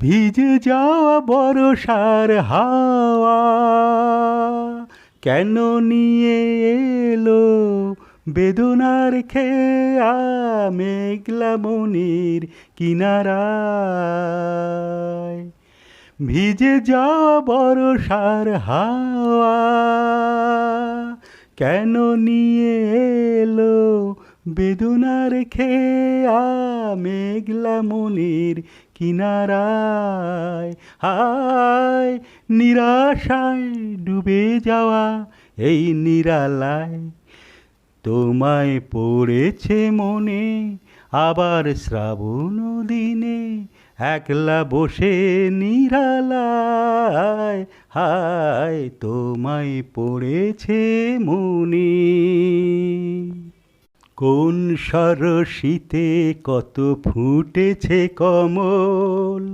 ভিজে যাওয়া বরসার হাওয়া। কেন নিয়ে এলো বেদনার খেয়া মেঘলা মনির কিনারায়? ভিজে যাওয়া বরসার হাওয়া। কেন নিয়ে এলো বেদনার খেয়া মেঘলা মনির কিনারায়, হায় নিরাশায় ডুবে যাওয়া এই নিরালায়। তোমায় পড়েছে মনে আবার শ্রাবণ দিনে একলা বসে নিরালায়, হায় তোমায় পড়েছে মনে। কোন সরসিতে কত ফুটেছে কমল?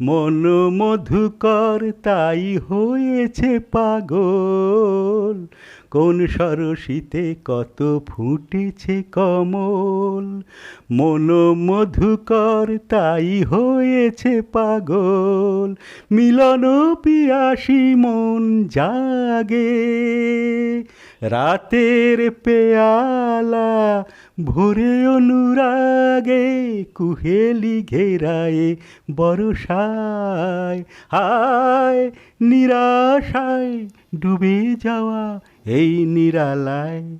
মন মধুকর তাই হয়েছে পাগল। কোন সরসিতে কত ফুটেছে কমল। মন মধুকর তাই হয়েছে পাগল। মিলন পিয়াসী মন জাগে। রাতের পেয়ালা ভোরে অনুরাগে কুহেলি ঘেরায়ে বরসায়, হায় নিরাশায় ডুবে যাওয়া এই নিরালায়।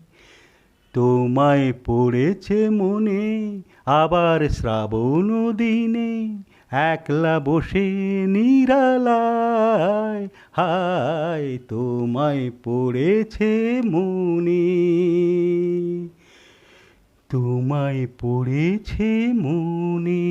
তোমায় পড়েছে মনে আবার শ্রাবণ দিনে একলা বসে নিরালায়, হায় তোমায় পড়েছে মনে। তোমায় পড়েছে মনে।